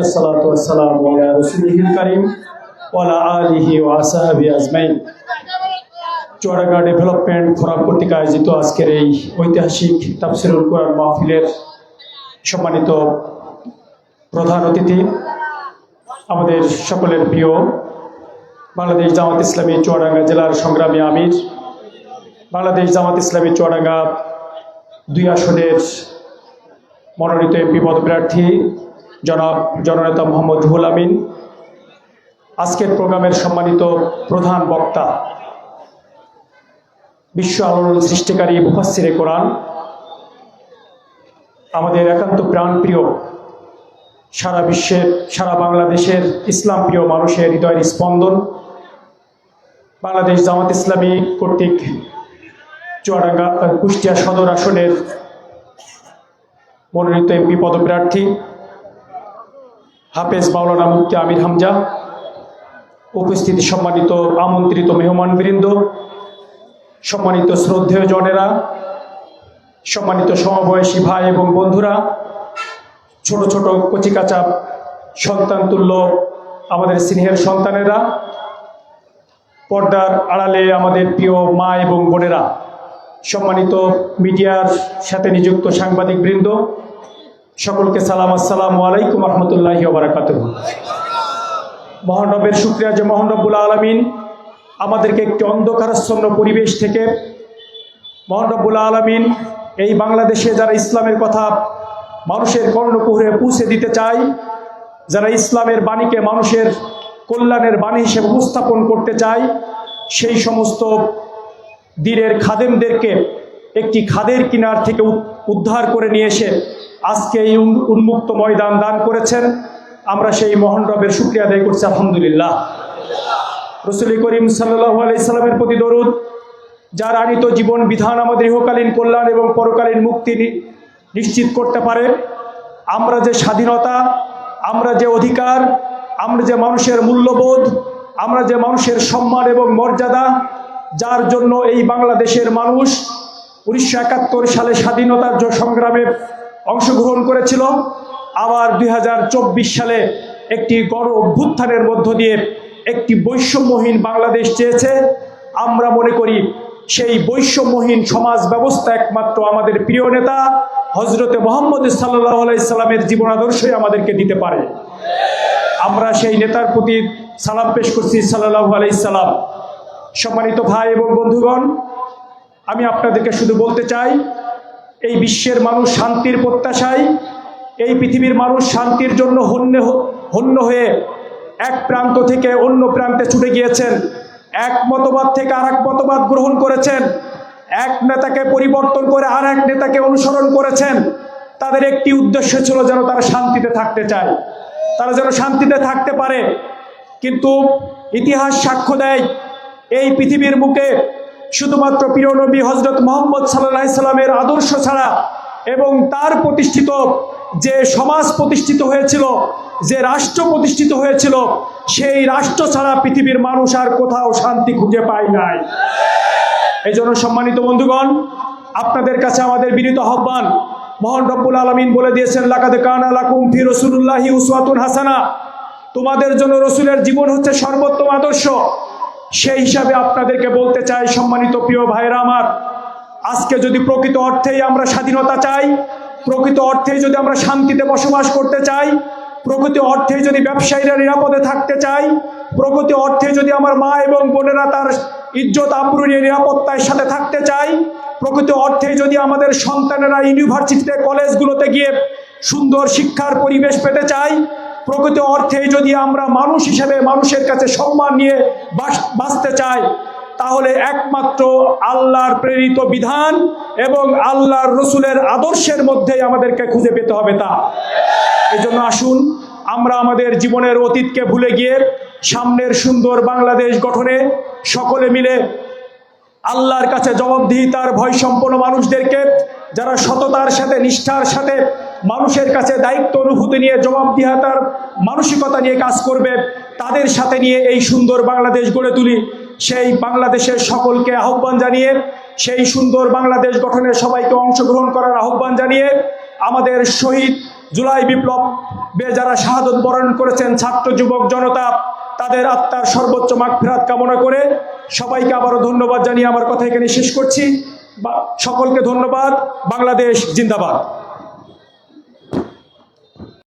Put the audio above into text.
الصلاة والسلام على رسوله الكريم وعلى آله وأصحابه أجمعين Chuadanga development forum কর্তৃক আয়োজিত আজকের এই ঐতিহাসিক তাফসিরুল কোরআন মাহফিলের সম্মানিত প্রধান অতিথি আমাদের সকলের প্রিয় বাংলাদেশ জামাত ইসলামী চুয়াডাঙ্গা জেলার সংগ্রামী আমির বাংলাদেশ জামাত ইসলামী চুয়াডাঙ্গা দুই আসনের মনোনীত এমপি পদপ্রার্থী জনাব জননেতা মোহাম্মদ রুহুল আমিন, আজকের প্রোগ্রামের সম্মানিত প্রধান বক্তা, বিশ্ব আলোড়ন সৃষ্টিকারী মুফাসিরে কোরআন, আমাদের একান্ত প্রাণপ্রিয়, সারা বিশ্বের, সারা বাংলাদেশের ইসলাম প্রিয় মানুষের হৃদয়ের স্পন্দন, বাংলাদেশ জামাত ইসলামী কর্তৃক চুয়াডাঙ্গা, কুষ্টিয়া সদর আসনের মনোনীত এমপি পদপ্রার্থী হাফেজ মাওলানা মুফতি আমির হামজা, উপস্থিতি সম্মানিত আমন্ত্রিত মেহমানবৃন্দ সম্মানিত শ্রদ্ধেয় জনেরা, সম্মানিত সমবয়সী ভাই এবং বন্ধুরা, ছোট ছোট কচিকাচা সন্তান তুল্য আমাদের স্নেহের সন্তানেরা, পর্দার আড়ালে আমাদের প্রিয় মা এবং বোনেরা, সম্মানিত মিডিয়ার সাথে নিযুক্ত সাংবাদিক বৃন্দ সকলকে সালাম, আসসালামু আলাইকুম রহমতুল্লাহি বারাকাত মহানবের শুক্রিয়া যে মহানবুল আলমিন আমাদেরকে একটি অন্ধকারাচ্ছন্ন পরিবেশ থেকে মহানবুল আলমিন এই বাংলাদেশে যারা ইসলামের কথা মানুষের কর্ণকুহরে পৌঁছে দিতে চায়, যারা ইসলামের বাণীকে মানুষের কল্যাণের বাণী হিসেবে উপস্থাপন করতে চায়, সেই সমস্ত দিনের খাদেমদেরকে একটি খাদের কিনার থেকে উদ্ধার করে নিয়ে এসে আজকে এই উন্মুক্ত ময়দান দান করেছেন। আমরা সেই মহান রবের শুক্রিয়া আদায় করছি, আলহামদুলিল্লাহ। রসুল করিম সাল্লাহ আলাইসাল্লামের প্রতি দরুদ, যার আনিত জীবন বিধান আমাদের ইহকালীন কল্যাণ এবং পরকালীন মুক্তি নিশ্চিত করতে পারে। আমরা যে স্বাধীনতা, আমরা যে অধিকার, আমরা যে মানুষের মূল্যবোধ, আমরা যে মানুষের সম্মান এবং মর্যাদা, যার জন্য এই বাংলাদেশের মানুষ উনিশশো একাত্তর সালে স্বাধীনতার সংগ্রামে অংশগ্রহণ করেছিল। আবার দুই হাজার চব্বিশ সালে একটি গণ অভ্যুত্থানের মধ্য দিয়ে একটি বৈষম্যহীন বাংলাদেশ চেয়েছে। আমরা মনে করি সেই বৈষম্যহীন সমাজ ব্যবস্থা একমাত্র আমাদের প্রিয় নেতা হজরতে মোহাম্মদ সাল্লাহ আলাইসাল্লামের জীবন আদর্শই আমাদেরকে দিতে পারে। আমরা সেই নেতার প্রতি সালাম পেশ করছি সাল্লাহ আলাইসাল্লাম সম্মানিত ভাই এবং বন্ধুগণ আমি আপনাদেরকে শুধু বলতে চাই, এই বিশ্বের মানুষ শান্তির প্রত্যাশায়, এই পৃথিবীর মানুষ শান্তির জন্য হন্য হন্য হয়ে এক প্রান্ত থেকে অন্য প্রান্তে ছুটে গিয়েছেন, এক মতবাদ থেকে আর এক মতবাদ গ্রহণ করেছেন, এক নেতাকে পরিবর্তন করে আর এক নেতাকে অনুসরণ করেছেন। তাদের একটি উদ্দেশ্য ছিল যেন তারা শান্তিতে থাকতে চায়। তারা যেন শান্তিতে থাকতে পারে। কিন্তু ইতিহাস সাক্ষ্য দেয়, এই পৃথিবীর বুকে শুধুমাত্র প্রিয় নবী হজরত মোহাম্মদ সাল্লাহ সাল্লামের আদর্শ ছাড়া এবং তার প্রতিষ্ঠিত যে সমাজ প্রতিষ্ঠিত হয়েছিল, যে রাষ্ট্র প্রতিষ্ঠিত হয়েছিল, সেই রাষ্ট্র ছাড়া পৃথিবীর মানুষ আর কোথাও শান্তি খুঁজে পায় নাই। এই জন্য সম্মানিত বন্ধুগণ, আপনাদের কাছে আমাদের বিনীত আহ্বান, মহান রব্বুল আলমিন বলে দিয়েছেন, লাকাদ কানা লাকুম ফি রসুল্লাহি উসওয়াতুন হাসানা। তোমাদের জন্য রসুলের জীবন হচ্ছে সর্বোত্তম আদর্শ। সেই হিসাবে আপনাদেরকে বলতে চাই, সম্মানিত প্রিয় ভাইরা আমার, আজকে যদি প্রকৃত অর্থেই আমরা স্বাধীনতা চাই, প্রকৃত অর্থেই যদি আমরা শান্তিতে বসবাস করতে চাই, প্রকৃত অর্থে যদি ব্যবসায়ীরা নিরাপদে থাকতে চাই, প্রকৃত অর্থে যদি আমার মা এবং বোনেরা তার ইজ্জত আব্রু নিরাপত্তার সাথে থাকতে চাই, প্রকৃত অর্থে যদি আমাদের সন্তানেরা ইউনিভার্সিটিতে, কলেজগুলোতে গিয়ে সুন্দর শিক্ষার পরিবেশ পেতে চাই প্রকৃত অর্থে যদি আমরা মানুষ হিসেবে মানুষের কাছে সম্মান নিয়ে বাঁচতে চাই, তাহলে একমাত্র আল্লাহর প্রেরিত বিধান এবং আল্লাহর রসুলের আদর্শের মধ্যেই আমাদেরকে খুঁজে পেতে হবে তা। এই জন্য আসুন, আমরা আমাদের জীবনের অতীতকে ভুলে গিয়ে সামনের সুন্দর বাংলাদেশ গঠনে সকলে মিলে আল্লাহর কাছে জবাবদিহিতার ভয় সম্পন্ন মানুষদেরকে, যারা সততার সাথে, নিষ্ঠার সাথে মানুষের কাছে দায়িত্ব, অনুভূতি নিয়ে জবাবদিহিতার মানসিকতা নিয়ে কাজ করবে, তাদের সাথে নিয়ে এই সুন্দর বাংলাদেশ গড়ে তুলি। সেই বাংলাদেশের সকলকে আহ্বান জানিয়ে, সেই সুন্দর বাংলাদেশ গঠনে সবাইকে অংশগ্রহণ করার আহ্বান জানিয়ে, আমাদের শহীদ জুলাই বিপ্লব বে যারা শাহাদত বরণ করেছেন ছাত্র, যুবক, জনতা, তাদের আত্মার সর্বোচ্চ মাগফিরাত কামনা করে সবাইকে আবারও ধন্যবাদ জানিয়ে আমার কথা এখানে শেষ করছি। সকলকে ধন্যবাদ। বাংলাদেশ জিন্দাবাদ।